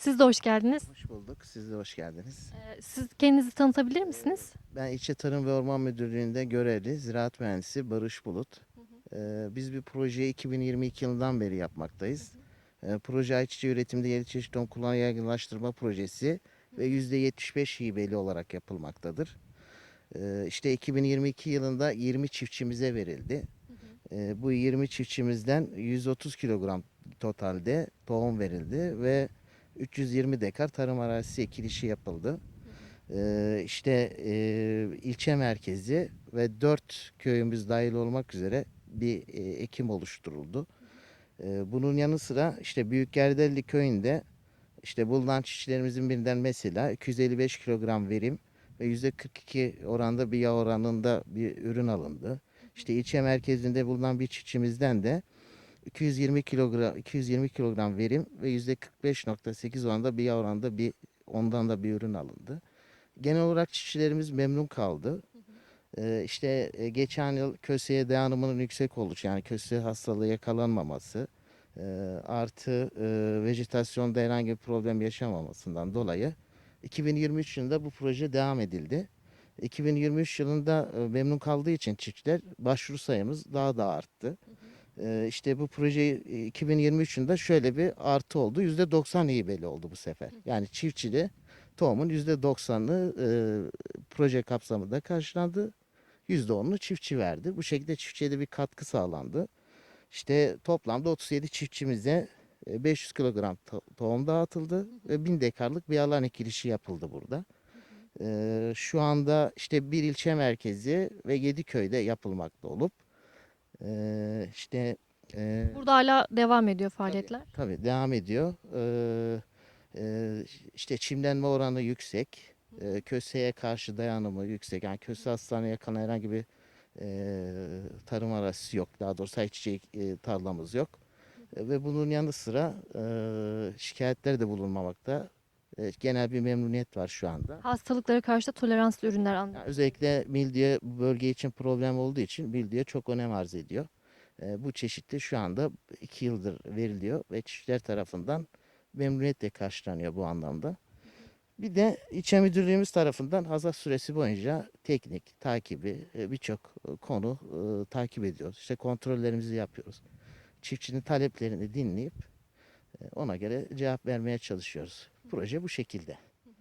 Siz de hoş geldiniz. Hoş bulduk. Siz de hoş geldiniz. Ee, Siz kendinizi tanıtabilir misiniz? Ben İlçe Tarım ve Orman Müdürlüğü'nde görevli ziraat mühendisi Barış Bulut. Ee, biz bir projeyi 2022 yılından beri yapmaktayız. Ee, proje ayçiçeği üretimde yeni çeşit tohum kullanım yaygınlaştırma projesi ve %75 hibeli olarak yapılmaktadır. Ee, işte 2022 yılında 20 çiftçimize verildi. Ee, bu 20 çiftçimizden 130 kilogram totalde tohum verildi ve 320 dekar tarım arazisi ekilişi yapıldı. Ee, işte e, ilçe merkezi ve dört köyümüz dahil olmak üzere bir e, ekim oluşturuldu. Ee, bunun yanı sıra işte Büyükgerdelli köyünde işte bulunan çiftçilerimizin birinden mesela 255 kilogram verim ve %42 oranda bir yağ oranında bir ürün alındı. İşte ilçe merkezinde bulunan bir çiftçimizden de 220 kilogram 220 kilogram verim ve %45.8 oranda bir yağ oranında bir ondan da bir ürün alındı. Genel olarak çiftçilerimiz memnun kaldı. Ee, işte e, geçen yıl köseye dayanımının yüksek oluşu yani köse hastalığı yakalanmaması e, artı e, vejetasyonda herhangi bir problem yaşamamasından dolayı 2023 yılında bu proje devam edildi. 2023 yılında e, memnun kaldığı için çiftçiler başvuru sayımız daha da arttı. E, işte bu projeyi e, 2023 yılında şöyle bir artı oldu. %90 hibeli oldu bu sefer. Yani çiftçide tohumun %90'ı e, proje kapsamında karşılandı. %10'unu çiftçi verdi. Bu şekilde çiftçiye de bir katkı sağlandı. İşte toplamda 37 çiftçimize e, 500 kilogram to- tohum dağıtıldı ve 1000 dekarlık bir alan ekilişi yapıldı burada. E, şu anda işte bir ilçe merkezi ve 7 köyde yapılmakta olup e, işte e, Burada hala devam ediyor faaliyetler. Tabii devam ediyor. Ee, e, işte çimlenme oranı yüksek. Ee, köseye karşı dayanımı yüksek. Yani köse hastalığına yakın herhangi bir e, tarım arazisi yok. Daha doğrusu ayçiçeği e, tarlamız yok. E, ve bunun yanı sıra e, şikayetler de bulunmamakta. E, genel bir memnuniyet var şu anda. Hastalıklara karşı da toleranslı ürünler anlıyor. Yani özellikle mildiye bu bölge için problem olduğu için mildiye çok önem arz ediyor. Bu çeşitli şu anda iki yıldır veriliyor ve çiftçiler tarafından memnuniyetle karşılanıyor bu anlamda. Bir de ilçe müdürlüğümüz tarafından hazat süresi boyunca teknik, takibi e, birçok e, konu e, takip ediyoruz. İşte kontrollerimizi yapıyoruz. Çiftçinin taleplerini dinleyip e, ona göre cevap vermeye çalışıyoruz. Proje bu şekilde.